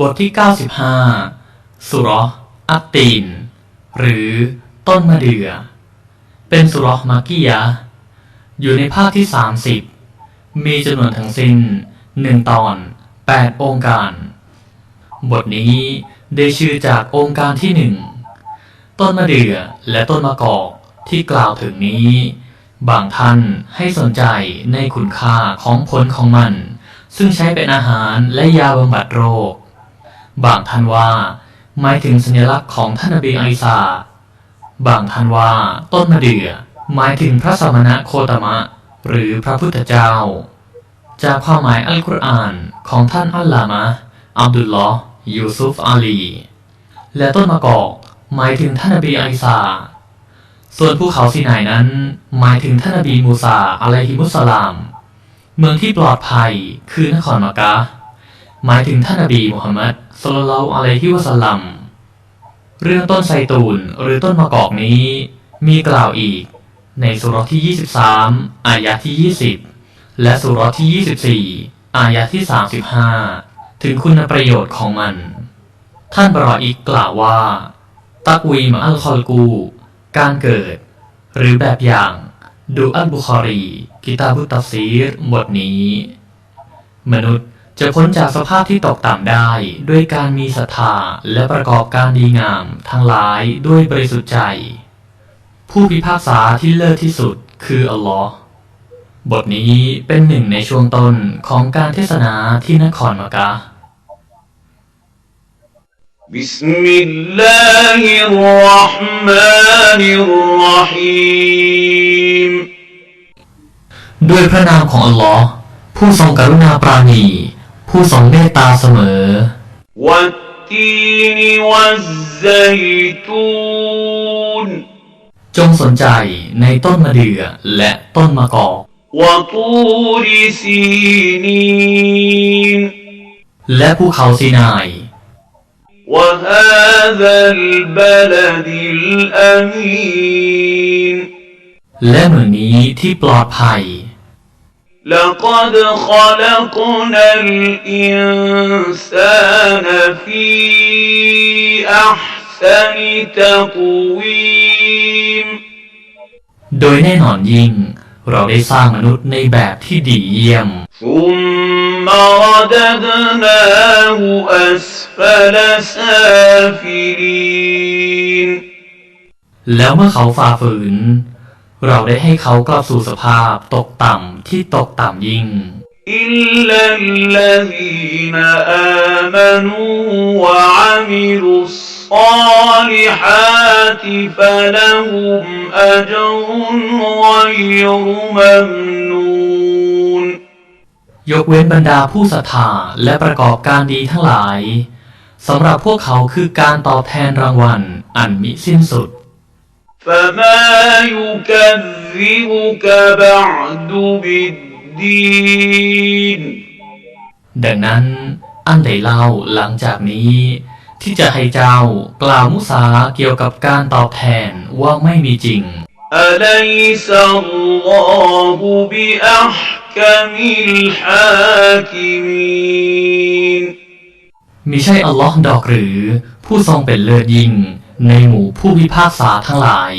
บทที่ 95 สุรออัตตีนหรือต้นมะเดื่อ เป็นสุรอมากียะ อยู่ในภาคที่ 30 มีจำนวนทั้งสิ้น1ตอน 8 องค์การ บทนี้ได้ชื่อจากองค์การที่หนึ่งต้นมะเดื่อและต้นมะกอกที่กล่าวถึงนี้ บางท่านให้สนใจในคุณค่าของผลของมัน ซึ่งใช้เป็นอาหารและยาบำบัดโรค บางท่านว่าหมายถึงสัญลักษณ์ของท่านนบีอิสาบางท่านว่าต้นมะเดื่อหมายถึงพระสมณะโคตมะ หรือพระพุทธเจ้า จากความหมายอัลกุรอานของท่านอัลลามะอับดุลลอฮ์ยูซุฟอาลี และต้นมะกอกหมายถึงท่านนบีอิสาส่วนภูเขาซีนายนั้น หมายถึงท่านนบีมูซาอะลัยฮิมุสลาม เมืองที่ปลอดภัยคือนครมักกะห์หมายถึงท่านนบีมุฮัมมัด ศ็อลลัลลอฮุอะลัยฮิวะสัลลัม เรื่องต้นไซตูนหรือต้นมะกอกนี้ มีกล่าวอีก ในสุราะห์ที่ 23 อายะที่ 20 และสุราะห์ที่ 24 อายะที่ 35 ถึงคุณประโยชน์ของมัน ท่านบรออีกกล่าวว่า ตักวีมอัลคอลกู การเกิด หรือแบบอย่างดูอัลบุคอรี กิตาบุตตัฟซีรบทนี้ มนุษย์ จะพ้นจากสภาพที่ตกต่ำได้ด้วยการมีศรัทธาและประกอบการดีงามทั้งหลายด้วยบริสุทธิ์ใจ ผู้พิพากษาที่เลิศที่สุดคืออัลลอฮ์บทนี้เป็นหนึ่งในช่วงต้นของการเทศนาที่นครมักกะห์ بسم الله الرحمن الرحيم ด้วยพระนามของอัลลอฮ์ผู้ทรงกรุณาปราณี ผู้ทรงเมตตาเสมอ والتين والزيتون จงสนใจในต้นมะเดื่อและต้นมะกอก وطور سينين และภูเขาซีนาย وهذا البلد الأمين และเมืองนี้ที่ปลอดภัย لقد خلقنا الإنسان في أحسن تقويم โดยแน่นอนยิ่ง เราได้สร้างมนุษย์ในแบบที่ดีเยี่ยม ثم رددناه أسفل سافلين แล้วเมื่อเขาฝ่าฝืน เราได้ให้เขากลับสู่สภาพตกต่ำที่ตกต่ำยิ่ง إلا الذين آمنوا وعملوا الصالحات فلهم أجر غير ممنون ยกเว้นบรรดาผู้ศรัทธาและประกอบการดีทั้งหลายสำหรับพวกเขาคือการตอบแทนรางวัลอันมิสิ้นสุด فما يكذبك بعد بالدين ดังนั้นอันใดเล่าหลังจากนี้ ที่จะให้เจ้ากล่าวมุสาเกี่ยวกับการตอบแทนว่าไม่มีจริง أليس الله بأحكم الحاكمين มิใช่อัลลอฮ์ดอกหรือผู้ทรงเป็นเลิศยิ่ง ในหมู่ผู้พิพากษาทั้งหลาย